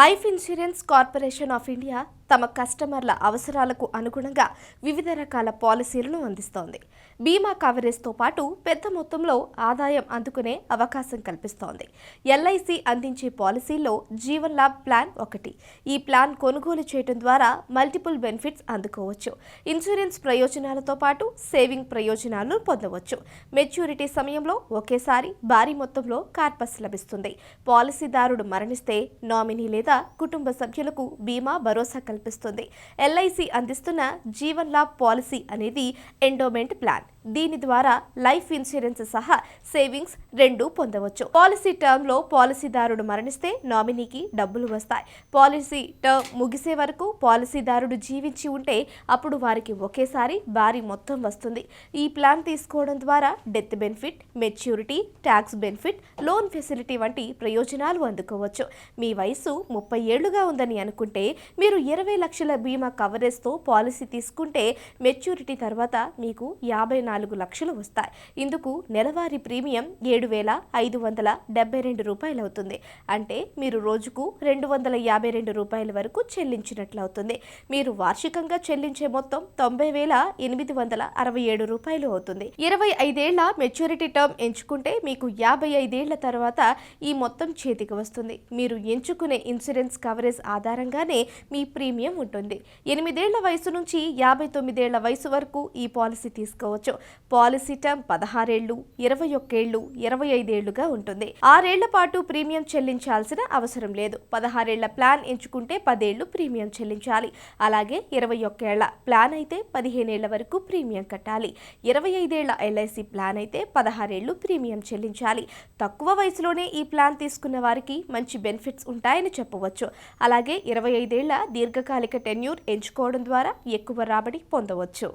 Life insurance corporation of India తమ కస్టమర్ల అవసరాలకు అనుగుణంగా వివిధ రకాల పాలసీలను అందిస్తోంది. బీమా కవరేజ్తో పాటు పెద్ద మొత్తంలో ఆదాయం అందుకునే అవకాశం కల్పిస్తోంది. ఎల్ఐసి అందించే పాలసీల్లో జీవన్ లాభ్ ప్లాన్ ఒకటి. ఈ ప్లాన్ కొనుగోలు చేయడం ద్వారా మల్టిపుల్ బెనిఫిట్స్ అందుకోవచ్చు. ఇన్సూరెన్స్ ప్రయోజనాలతో పాటు సేవింగ్ ప్రయోజనాలను పొందవచ్చు. మెచ్యూరిటీ సమయంలో ఒకేసారి భారీ మొత్తంలో కార్పస్ లభిస్తుంది. పాలసీదారుడు మరణిస్తే నామినీ లేదా కుటుంబ సభ్యులకు బీమా భరోసా కల్పిస్తుంది. ఎల్ఐసి అందిస్తున్న జీవన్ లాభ్ పాలసీ అనేది ఎండోమెంట్ ప్లాన్. దీని ద్వారా లైఫ్ ఇన్సూరెన్స్ సహా సేవింగ్స్ రెండు పొందవచ్చు. పాలసీ టర్మ్లో పాలసీదారుడు మరణిస్తే నామినీకి డబ్బులు వస్తాయి. పాలసీ టర్మ్ ముగిసే వరకు పాలసీదారుడు జీవించి ఉంటే అప్పుడు వారికి ఒకేసారి భారీ మొత్తం వస్తుంది. ఈ ప్లాన్ తీసుకోవడం ద్వారా death benefit maturity tax benefit loan facility వంటి ప్రయోజనాలు అందుకోవచ్చు. మీ వయసు ముప్పై ఏళ్ళుగా ఉందని అనుకుంటే మీరు ఇరవై లక్షల బీమా కవరేజ్తో పాలసీ తీసుకుంటే మెచ్యూరిటీ తర్వాత మీకు యాభై నాలుగు లక్షలు వస్తాయి. ఇందుకు నెలవారీ ప్రీమియం ఏడు వేల ఐదు వందల డెబ్బై రెండు రూపాయలు అవుతుంది అంటే మీరు రోజుకు రెండు వందల యాభై రెండు రూపాయల వరకు చెల్లించినట్లు అవుతుంది మీరు వార్షికంగా చెల్లించే మొత్తం తొంభై వేల ఎనిమిది వందల అరవై ఏడు రూపాయలు అవుతుంది. ఇరవై ఐదేళ్ళ మెచ్యూరిటీ టర్మ్ ఎంచుకుంటే మీకు యాభై ఐదేళ్ళ తర్వాత ఈ మొత్తం చేతికి వస్తుంది. మీరు ఎంచుకునే ఇన్సూరెన్స్ కవరేజ్ ఆధారంగానే మీ ప్రీమియం ఉంటుంది. ఎనిమిదేళ్ళ వయసు నుంచి యాభై తొమ్మిదేళ్ళ వయసు వరకు ఈ పాలసీ తీసుకోవచ్చు. పాలసీ టర్మ్ పదహారేళ్ళు ఇరవై ఒక్కేళ్ళు ఇరవై ఐదేళ్ళుగా ఉంటుంది. ఆరేళ్ళ పాటు ప్రీమియం చెల్లించాల్సిన అవసరం లేదు. పదహారేళ్ళ ప్లాన్ ఎంచుకుంటే పదేళ్ళు ప్రీమియం చెల్లించాలి. అలాగే ఇరవై ఒక్కేళ్ళ ప్లాన్ అయితే పదిహేనేళ్ళ వరకు ప్రీమియం కట్టాలి. ఇరవై ఐదేళ్ళ ఎల్ఐసి ప్లాన్ అయితే పదహారేళ్ళు ప్రీమియం చెల్లించాలి. తక్కువ వయసులోనే ఈ ప్లాన్ తీసుకున్న వారికి మంచి బెనిఫిట్స్ ఉంటాయని చెప్పవచ్చు. అలాగే ఇరవై ఐదేళ్ళ దీర్ఘకాలిక టెన్యూర్ ఎంచుకోవడం ద్వారా ఎక్కువ రాబడి పొందవచ్చు.